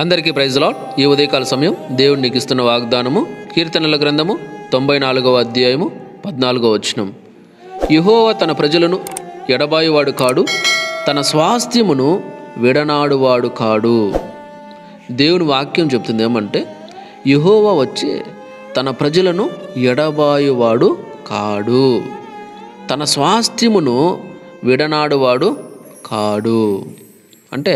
అందరికీ praise lord. ఈ ఉదయకాల సమయం దేవుడు నీకు ఇస్తున్న వాగ్దానము కీర్తనల గ్రంథము తొంభై నాలుగవ అధ్యాయము పద్నాలుగవ వచనం. యెహోవా తన ప్రజలను ఎడబాయువాడు కాడు తన స్వాస్థ్యమును విడనాడువాడు కాడు. దేవుని వాక్యం చెప్తుంది ఏమంటే యెహోవా వచ్చి తన ప్రజలను ఎడబాయువాడు కాడు తన స్వాస్థ్యమును విడనాడువాడు కాడు. అంటే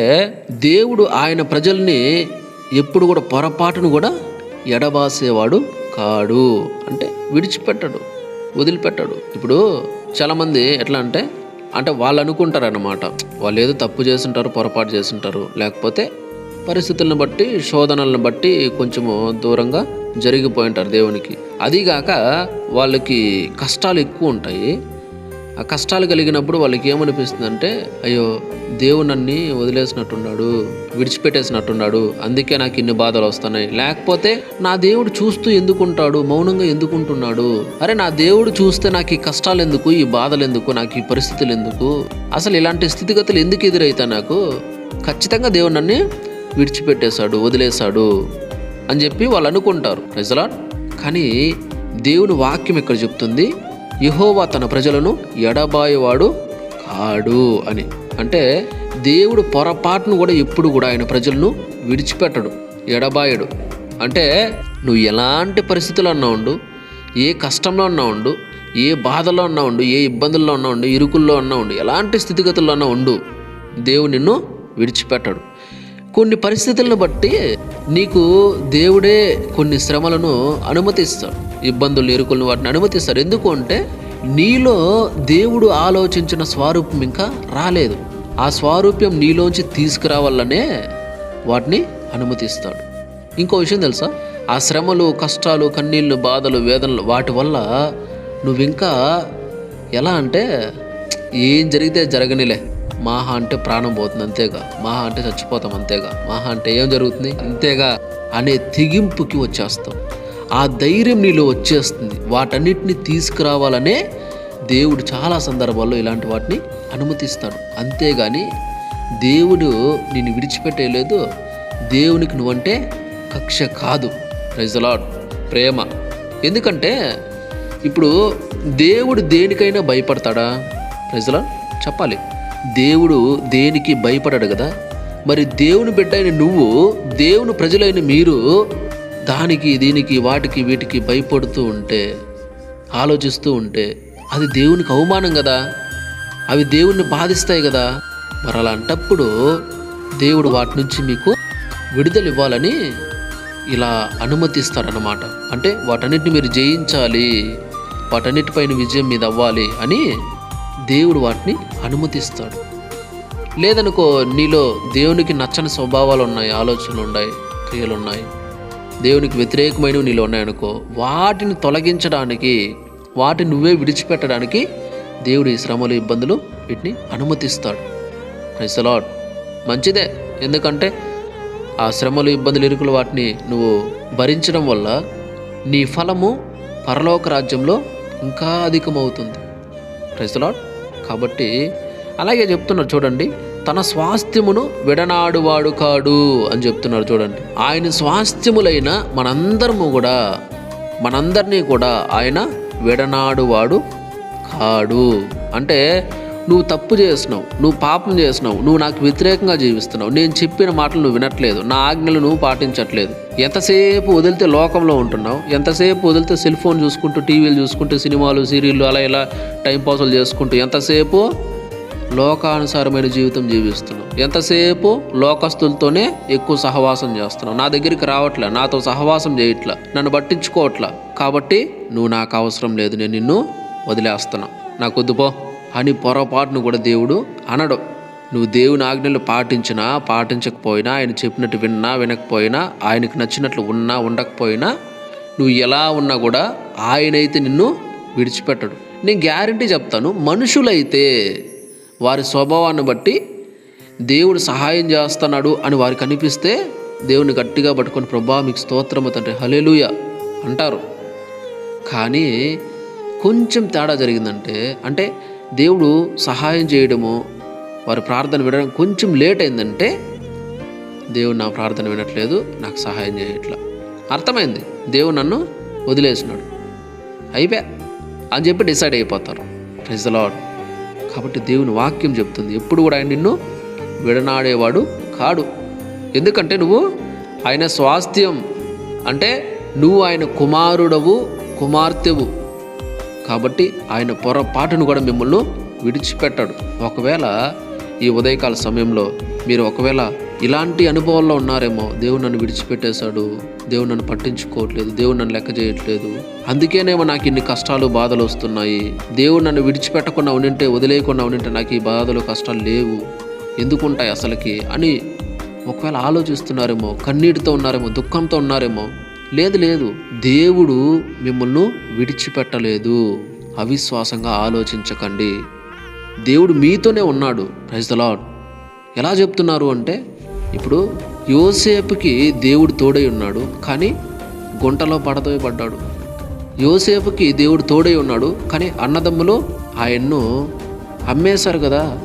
దేవుడు ఆయన ప్రజల్ని ఎప్పుడు కూడా పొరపాటును కూడా ఎడబాసేవాడు కాడు. అంటే విడిచిపెట్టడు వదిలిపెట్టాడు. ఇప్పుడు చాలామంది ఎట్లా అంటే అంటే వాళ్ళు అనుకుంటారు అన్నమాట వాళ్ళు ఏదో తప్పు చేస్తుంటారు పొరపాటు చేస్తుంటారు. లేకపోతే పరిస్థితులను బట్టి శోధనలను బట్టి కొంచెము దూరంగా జరిగిపోయి ఉంటారు దేవునికి. అదిగాక వాళ్ళకి కష్టాలు ఎక్కువ ఉంటాయి. ఆ కష్టాలు కలిగినప్పుడు వాళ్ళకి ఏమనిపిస్తుంది అంటే అయ్యో దేవుడు నన్ను వదిలేసినట్టున్నాడు విడిచిపెట్టేసినట్టున్నాడు అందుకే నాకు ఇన్ని బాధలు వస్తున్నాయి. లేకపోతే నా దేవుడు చూస్తూ ఎందుకుంటాడు మౌనంగా ఎందుకుంటున్నాడు? అరే నా దేవుడు చూస్తే నాకు ఈ కష్టాలు ఎందుకు ఈ బాధలు ఎందుకు నాకు ఈ పరిస్థితులు ఎందుకు? అసలు ఇలాంటి స్థితిగతులు ఎందుకు ఎదురైతే నాకు? ఖచ్చితంగా దేవుడు నన్ను విడిచిపెట్టేశాడు వదిలేశాడు అని చెప్పి వాళ్ళు అనుకుంటారు. నిజలా కానీ దేవుని వాక్యం ఇక్కడ చెప్తుంది యహోవా తన ప్రజలను ఎడబాయవాడు కాడు అని. అంటే దేవుడు పొరపాటును కూడా ఎప్పుడు కూడా ఆయన ప్రజలను విడిచిపెట్టడు ఎడబాయడు. అంటే నువ్వు ఎలాంటి పరిస్థితుల్లో ఉన్నా ఉండు ఏ కష్టంలో ఉన్నా ఉండు ఏ బాధలో ఉన్నా ఉండు ఏ ఇబ్బందుల్లో ఉన్నా ఉండు ఇరుకుల్లో ఉన్నా ఉండు ఎలాంటి స్థితిగతుల్లో ఉన్నా ఉండు దేవుడు నిన్ను విడిచిపెట్టడు. కొన్ని పరిస్థితులను బట్టి నీకు దేవుడే కొన్ని శ్రమలను అనుమతిస్తాడు. ఇబ్బందులు ఎరుకులను వాటిని అనుమతిస్తాడు. ఎందుకు అంటే నీలో దేవుడు ఆలోచించిన స్వరూపం ఇంకా రాలేదు. ఆ స్వారూప్యం నీలోంచి తీసుకురావాలనే వాటిని అనుమతిస్తాడు. ఇంకో విషయం తెలుసా? ఆ శ్రమలు కష్టాలు కన్నీళ్ళు బాధలు వేదనలు వాటి వల్ల నువ్వు ఇంకా ఎలా అంటే ఏం జరిగితే జరగనిలే. మహా అంటే ప్రాణం పోతుంది అంతేగా మహా అంటే చచ్చిపోతాం అంతేగా మహా అంటే ఏం జరుగుతుంది? అంతేగా అనే తెగింపుకి వచ్చేస్తాం. ఆ ధైర్యం నీలో వచ్చేస్తుంది. వాటన్నిటిని తీసుకురావాలనే దేవుడు చాలా సందర్భాల్లో ఇలాంటి వాటిని అనుమతిస్తాడు. అంతేగాని దేవుడు నిన్ను విడిచిపెట్టేయలేదు. దేవునికి నువ్వంటే కక్ష కాదు. ప్రైజలాడ్ ప్రేమ. ఎందుకంటే ఇప్పుడు దేవుడు దేనికైనా భయపడతాడా? ప్రజలా చెప్పాలి. దేవుడు దేనికి భయపడడు కదా? మరి దేవుని బిడ్డ అయిన నువ్వు దేవుని ప్రజలైన మీరు దానికి దీనికి వాటికి వీటికి భయపడుతూ ఉంటే ఆలోచిస్తూ ఉంటే అది దేవునికి అవమానం కదా? అవి దేవుణ్ణి బాధిస్తాయి కదా? మరి అలాంటప్పుడు దేవుడు వాటి నుంచి మీకు విడుదల ఇవ్వాలని ఇలా అనుమతిస్తాడనమాట అంటే వాటన్నిటిని మీరు జయించాలి వాటన్నిటిపైన విజయం మీద అవ్వాలి అని దేవుడు వాటిని అనుమతిస్తాడు. లేదనుకో నీలో దేవునికి నచ్చని స్వభావాలు ఉన్నాయి ఆలోచనలు ఉన్నాయి క్రియలు ఉన్నాయి దేవునికి వ్యతిరేకమైనవి నీలో ఉన్నాయనుకో వాటిని తొలగించడానికి వాటిని నువ్వే విడిచిపెట్టడానికి దేవుడు ఈ శ్రమలు ఇబ్బందులు వీటిని అనుమతిస్తాడు. లాడ్ మంచిదే. ఎందుకంటే ఆ శ్రమలు ఇబ్బందులు ఇరుకులు వాటిని నువ్వు భరించడం వల్ల నీ ఫలము పరలోక రాజ్యంలో ఇంకా అధికమవుతుంది. లాడ్ కాబట్టి అలాగే చెప్తున్నారు చూడండి తన స్వాస్థ్యమును విడనాడువాడు కాడు అని చెప్తున్నారు చూడండి. ఆయన స్వాస్థ్యములైన మనందరము కూడా మనందరినీ కూడా ఆయన విడనాడువాడు కాడు. అంటే నువ్వు తప్పు చేసినావు నువ్వు పాపం చేసినావు నువ్వు నాకు వ్యతిరేకంగా జీవిస్తున్నావు. నేను చెప్పిన మాటలు నువ్వు వినట్లేదు నా ఆజ్ఞలు నువ్వు పాటించట్లేదు. ఎంతసేపు వదిలితే లోకంలో ఉంటున్నావు? ఎంతసేపు వదిలితే సెల్ ఫోన్ చూసుకుంటూ టీవీలు చూసుకుంటూ సినిమాలు సీరియళ్ళు అలా ఇలా టైంపాసులు చేసుకుంటూ ఎంతసేపు లోకానుసారమైన జీవితం జీవిస్తున్నావు? ఎంతసేపు లోకస్తులతోనే ఎక్కువ సహవాసం చేస్తున్నావు? నా దగ్గరికి రావట్లే నాతో సహవాసం చేయట్లా నన్ను పట్టించుకోవట్లా? కాబట్టి నువ్వు నాకు అవసరం లేదు నేను నిన్ను వదిలేస్తున్నా నాకు వద్దుపో అని పొరపాటును కూడా దేవుడు అనడు. నువ్వు దేవుని ఆజ్ఞలు పాటించినా పాటించకపోయినా ఆయన చెప్పినట్టు విన్నా వినకపోయినా ఆయనకు నచ్చినట్లు ఉన్నా ఉండకపోయినా నువ్వు ఎలా ఉన్నా కూడా ఆయనైతే నిన్ను విడిచిపెట్టడు. నేను గ్యారంటీ చెప్తాను మనుషులైతే వారి స్వభావాన్ని బట్టి దేవుడు సహాయం చేస్తున్నాడు అని వారికి అనిపిస్తే దేవుని గట్టిగా పట్టుకొని ప్రభా మీకు స్తోత్రము తండ్రి హలేలుయ అంటారు. కానీ కొంచెం తేడా జరిగిందంటే అంటే దేవుడు సహాయం చేయడము వారి ప్రార్థన వినడం కొంచెం లేట్ అయిందంటే దేవుడు నా ప్రార్థన వినట్లేదు నాకు సహాయం చేయట్లా. అర్థమైంది? దేవుడు నన్ను వదిలేసినాడు. అయిపోయా అని చెప్పి డిసైడ్ అయిపోతారు. ప్రైజ్ లాడ్ కాబట్టి దేవుని వాక్యం చెప్తుంది. ఎప్పుడు కూడా ఆయన నిన్ను విడనాడేవాడు కాడు. ఎందుకంటే నువ్వు ఆయన స్వాస్థ్యం. అంటే నువ్వు ఆయన కుమారుడవు కుమార్తెవు. కాబట్టి ఆయన పొరపాటును కూడా మిమ్మల్ని విడిచిపెట్టాడు. ఒకవేళ ఈ ఉదయకాల సమయంలో మీరు ఒకవేళ ఇలాంటి అనుభవాల్లో ఉన్నారేమో దేవుడు నన్ను విడిచిపెట్టేశాడు దేవుడు నన్ను పట్టించుకోవట్లేదు దేవుడు నన్ను లెక్క చేయట్లేదు అందుకేనేమో నాకు ఇన్ని కష్టాలు బాధలు వస్తున్నాయి దేవుడు నన్ను విడిచిపెట్టకుండా ఉండింటే వదిలేయకుండా ఉండింటే నాకు ఈ బాధలు కష్టాలు లేవు ఎందుకుంటాయి అసలుకి అని ఒకవేళ ఆలోచిస్తున్నారేమో కన్నీటితో ఉన్నారేమో దుఃఖంతో ఉన్నారేమో లేదు లేదు. దేవుడు మిమ్మల్ని విడిచిపెట్టలేదు. అవిశ్వాసంగా ఆలోచించకండి. దేవుడు మీతోనే ఉన్నాడు. ప్రైజ్ ద లాడ్ ఎలా చెప్తున్నారు అంటే ఇప్పుడు యోసేపుకి దేవుడు తోడై ఉన్నాడు కానీ గుంటలో పడతో పడ్డాడు. యోసేపుకి దేవుడు తోడై ఉన్నాడు కానీ అన్నదమ్ములు ఆయన్ను అమ్మేశారు కదా.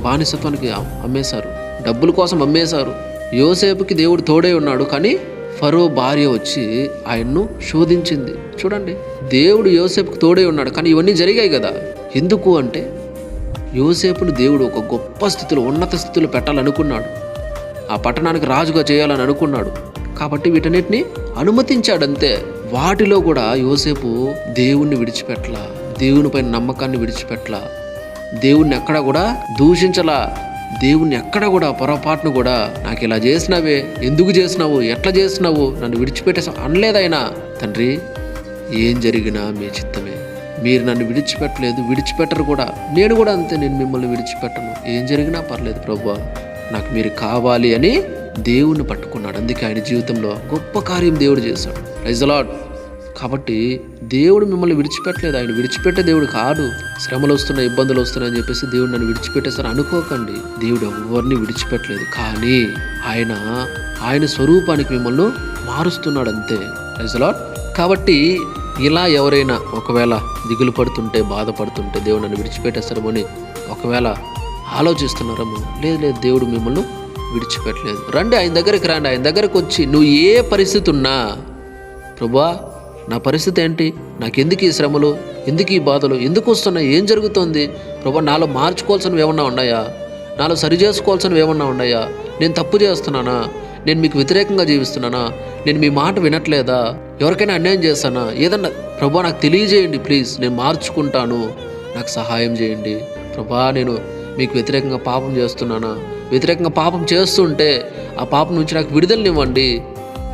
బానిసత్వానికి అమ్మేశారు. డబ్బుల కోసం అమ్మేశారు. యోసేపుకి దేవుడు తోడై ఉన్నాడు కానీ ఫరో భార్య వచ్చి ఆయన్ను శోధించింది. చూడండి దేవుడు యోసేపుకు తోడే ఉన్నాడు. కానీ ఇవన్నీ జరిగాయి కదా. ఎందుకు అంటే యోసేపుని దేవుడు ఒక గొప్ప స్థితిలో ఉన్నత స్థితిలో పెట్టాలనుకున్నాడు. ఆ పట్టణానికి రాజుగా చేయాలని అనుకున్నాడు. కాబట్టి వీటన్నిటిని అనుమతించాడంతే. వాటిలో కూడా యోసేపు దేవుణ్ణి విడిచిపెట్టలా దేవునిపైన నమ్మకాన్ని విడిచిపెట్టలా దేవుణ్ణి ఎక్కడ కూడా దూషించలా. దేవుణ్ణి ఎక్కడ కూడా పొరపాటును కూడా నాకు ఇలా చేసినావే ఎందుకు చేసినావు ఎట్లా చేసినావు నన్ను విడిచిపెట్టేసా అనలేదైనా. తండ్రి ఏం జరిగినా మీ చిత్తమే. మీరు నన్ను విడిచిపెట్టలేదు విడిచిపెట్టరు కూడా. నేను కూడా అంతే నేను మిమ్మల్ని విడిచిపెట్టను. ఏం జరిగినా పర్లేదు ప్రభు నాకు మీరు కావాలి అని దేవుణ్ణి పట్టుకున్నాడు. అందుకే ఆయన జీవితంలో గొప్ప కార్యం దేవుడు చేశాడు. రైజ్ అలాడ్ కాబట్టి దేవుడు మిమ్మల్ని విడిచిపెట్టలేదు. ఆయన విడిచిపెట్టే దేవుడు కాదు. శ్రమలు వస్తున్నాయి ఇబ్బందులు వస్తున్నాయని చెప్పేసి దేవుడు నన్ను విడిచిపెట్టేస్తారు అనుకోకండి. దేవుడు ఎవరిని విడిచిపెట్టలేదు. కానీ ఆయన ఆయన స్వరూపానికి మిమ్మల్ని మారుస్తున్నాడు అంతే. రైజలాట్ కాబట్టి ఇలా ఎవరైనా ఒకవేళ దిగులు పడుతుంటే బాధపడుతుంటే దేవుడు నన్ను విడిచిపెట్టేస్తారేమో అని ఒకవేళ ఆలోచిస్తున్నారేమో. లేదు లేదు దేవుడు మిమ్మల్ని విడిచిపెట్టలేదు. రండి ఆయన దగ్గరికి రండి. ఆయన దగ్గరకు వచ్చి నువ్వు ఏ పరిస్థితి ఉన్నా ప్రభా నా పరిస్థితి ఏంటి? నాకెందుకు ఈ శ్రమలు? ఎందుకు ఈ బాధలు? ఎందుకు వస్తున్నాయి? ఏం జరుగుతుంది? ప్రభా నాలో మార్చుకోవాల్సినవి ఏమన్నా ఉన్నాయా? నాలో సరి చేసుకోవాల్సినవి ఏమన్నా ఉన్నాయా? నేను తప్పు చేస్తున్నానా? నేను మీకు వ్యతిరేకంగా జీవిస్తున్నానా? నేను మీ మాట వినట్లేదా? ఎవరికైనా అన్యాయం చేస్తానా? ఏదన్నా ప్రభా నాకు తెలియజేయండి ప్లీజ్. నేను మార్చుకుంటాను. నాకు సహాయం చేయండి. ప్రభా నేను మీకు వ్యతిరేకంగా పాపం చేస్తున్నానా? వ్యతిరేకంగా పాపం చేస్తుంటే ఆ పాపం నుంచి నాకు విడుదలనివ్వండి.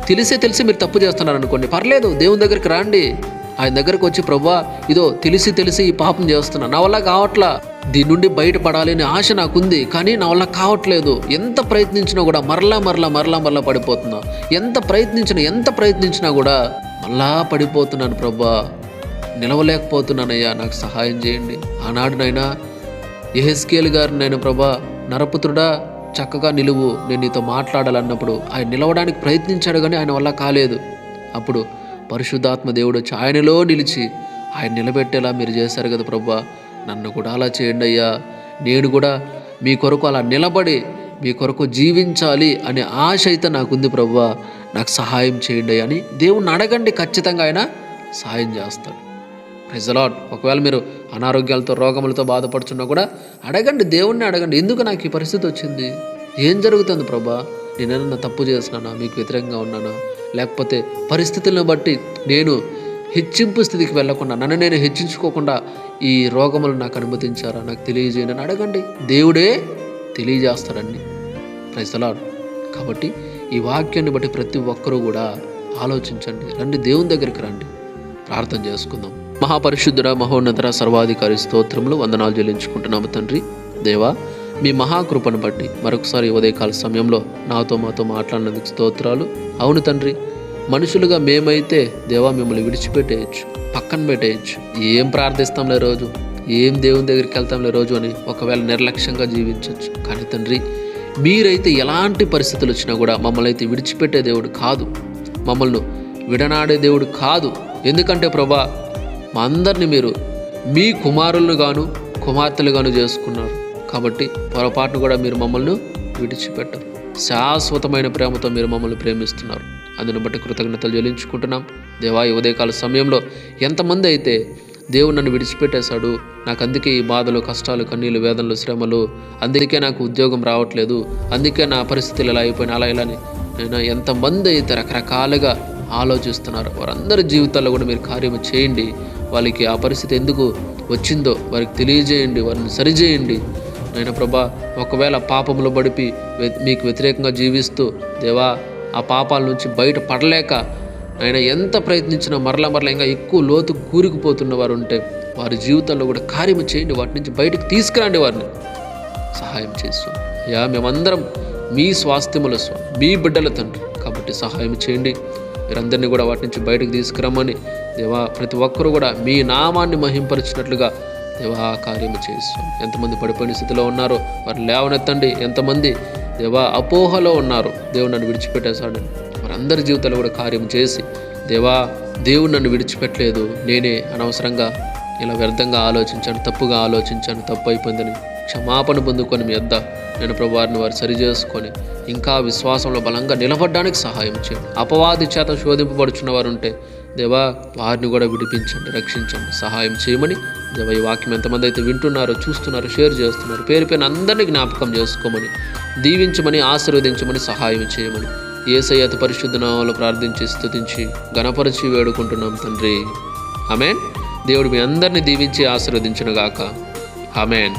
తెలిసే తెలిసి మీరు తప్పు చేస్తున్నారు అనుకోండి పర్లేదు దేవుని దగ్గరికి రండి. ఆయన దగ్గరకు వచ్చి ప్రభా ఇదో తెలిసి తెలిసి ఈ పాపం చేస్తున్నా. నా వల్ల కావట్లా. దీని నుండి బయటపడాలి అనే ఆశ నాకుంది కానీ నా వల్ల కావట్లేదు. ఎంత ప్రయత్నించినా కూడా మరలా మరలా మరలా మరలా పడిపోతున్నా. ఎంత ప్రయత్నించినా ఎంత ప్రయత్నించినా కూడా మళ్ళా పడిపోతున్నాను ప్రభా నిలవలేకపోతున్నానయ్యా నాకు సహాయం చేయండి. ఆనాడునైనా ఎహెస్కేల్ గారు నేను ప్రభా నరపుత్రుడా చక్కగా నిలువు. నేను నీతో మాట్లాడాలన్నప్పుడు ఆయన నిలవడానికి ప్రయత్నించాడు కానీ ఆయన వల్ల కాలేదు. అప్పుడు పరిశుద్ధాత్మ దేవుడు వచ్చి ఆయనలో నిలిచి ఆయన నిలబెట్టేలా మీరు చేశారు కదా ప్రభా. నన్ను కూడా అలా చేయండి అయ్యా. నేను కూడా మీ కొరకు అలా నిలబడి మీ కొరకు జీవించాలి అనే ఆశ అయితే నాకుంది ప్రభా. నాకు సహాయం చేయండి అని దేవుణ్ణి అడగండి ఖచ్చితంగా ఆయన సహాయం చేస్తాడు. ప్రెజలాట్ ఒకవేళ మీరు అనారోగ్యాలతో రోగములతో బాధపడుతున్నా కూడా అడగండి దేవుణ్ణి అడగండి. ఎందుకు నాకు ఈ పరిస్థితి వచ్చింది? ఏం జరుగుతుంది ప్రభా? నేనన్నా తప్పు చేస్తున్నానా మీకు వ్యతిరేకంగా ఉన్నానా? లేకపోతే పరిస్థితులను బట్టి నేను హెచ్చింపు స్థితికి వెళ్ళకుండా నన్ను నేను హెచ్చించుకోకుండా ఈ రోగములు నాకు అనుమతించారా? నాకు తెలియజేయను అని అడగండి. దేవుడే తెలియజేస్తాడండి. ప్రజలాడు కాబట్టి ఈ వాక్యాన్ని బట్టి ప్రతి ఒక్కరూ కూడా ఆలోచించండి. రండి దేవుని దగ్గరికి రండి. ప్రార్థన చేసుకుందాం. మహాపరిశుద్ధుడ మహోన్నతర సర్వాధికారి స్తోత్రములు వందనాలు చెల్లించుకుంటున్నాము తండ్రి. దేవా మీ మహాకృపను బట్టి మరొకసారి ఉదయకాల సమయంలో నాతో మాతో మాట్లాడినందుకు స్తోత్రాలు. అవును తండ్రి మనుషులుగా మేమైతే దేవా మిమ్మల్ని విడిచిపెట్టేయచ్చు పక్కన పెట్టేయచ్చు. ఏం ప్రార్థిస్తాంలే రోజు? ఏం దేవుని దగ్గరికి వెళ్తాంలే రోజు అని ఒకవేళ నిర్లక్ష్యంగా జీవించవచ్చు కానీ తండ్రి మీరైతే ఎలాంటి పరిస్థితులు వచ్చినా కూడా మమ్మల్ని అయితే విడిచిపెట్టే దేవుడు కాదు. మమ్మల్ని విడనాడే దేవుడు కాదు. ఎందుకంటే ప్రభా మా అందరిని మీరు మీ కుమారులను గాను కుమార్తెలు గాను చేసుకున్నారు. కాబట్టి పొరపాటును కూడా మీరు మమ్మల్ని విడిచిపెట్టరు. శాశ్వతమైన ప్రేమతో మీరు మమ్మల్ని ప్రేమిస్తున్నారు. అందుని బట్టి కృతజ్ఞతలు చెల్లించుకుంటున్నాం. దేవా ఈ ఉదయకాల సమయంలో ఎంతమంది అయితే దేవుడు నన్ను విడిచిపెట్టేశాడు నాకు అందుకే ఈ బాధలు కష్టాలు కన్నీళ్ళు వేదనలు శ్రమలు అందుకే నాకు ఉద్యోగం రావట్లేదు అందుకే నా పరిస్థితులు ఇలా అయిపోయినా అలా ఇలా అని నేను ఎంతమంది అయితే రకరకాలుగా ఆలోచిస్తున్నారు వారందరి జీవితాల్లో కూడా మీరు కార్యము చేయండి. వాళ్ళకి ఆ పరిస్థితి ఎందుకు వచ్చిందో వారికి తెలియజేయండి వారిని సరిచేయండి. నాయన ప్రభా ఒకవేళ పాపములు బడిపి మీకు వ్యతిరేకంగా జీవిస్తూ దేవా ఆ పాపాల నుంచి బయట పడలేక ఆయన ఎంత ప్రయత్నించినా మరలా మరలా ఇంకా ఎక్కువ లోతు కూరుకుపోతున్న వారు ఉంటే వారి జీవితంలో కూడా కార్యము చేయండి వాటి నుంచి బయటకు తీసుకురండి వారిని. సహాయం చేస్తాం. అయ్యా మేమందరం మీ స్వాస్థ్యముల స్వామి మీ బిడ్డల తండ్రి. కాబట్టి సహాయం చేయండి. మీరందరినీ కూడా వాటి నుంచి బయటకు తీసుకురమ్మని దేవా ప్రతి ఒక్కరూ కూడా మీ నామాన్ని మహింపరిచినట్లుగా దేవా కార్యము చేస్తాం ఎంతమంది పడిపోయిన స్థితిలో ఉన్నారో వారు లేవనెత్తండి. ఎంతమంది దేవా అపోహలో ఉన్నారు దేవుడు నన్ను విడిచిపెట్టేశాడని వారందరి జీవితాలు కూడా కార్యం చేసి దేవా దేవుడు నన్ను విడిచిపెట్టలేదు. నేనే అనవసరంగా ఇలా వ్యర్థంగా ఆలోచించాను తప్పుగా ఆలోచించాను తప్పు అయిపోయిందని క్షమాపణ పొందుకొని మీ వద్ద నేను ప్రభువారిని వారు సరి చేసుకొని ఇంకా విశ్వాసంలో బలంగా నిలబడడానికి సహాయం చేయండి. అపవాది చేత శోధింపబడుచున్న వారు ఉంటే దేవా వారిని కూడా విడిపించండి రక్షించండి సహాయం చేయమని దేవ ఈ వాక్యం ఎంతమంది అయితే వింటున్నారో చూస్తున్నారో షేర్ చేస్తున్నారు పేరు పైన అందరినీ జ్ఞాపకం చేసుకోమని దీవించమని ఆశీర్వదించమని సహాయం చేయమని ఏసై అతి పరిశుద్ధ నామంలో ప్రార్థించి స్థుతించి గణపరిచి వేడుకుంటున్నాం తండ్రి. ఆమెన్. దేవుడు మీ అందరిని దీవించి ఆశీర్వదించునుగాక ఆమెన్.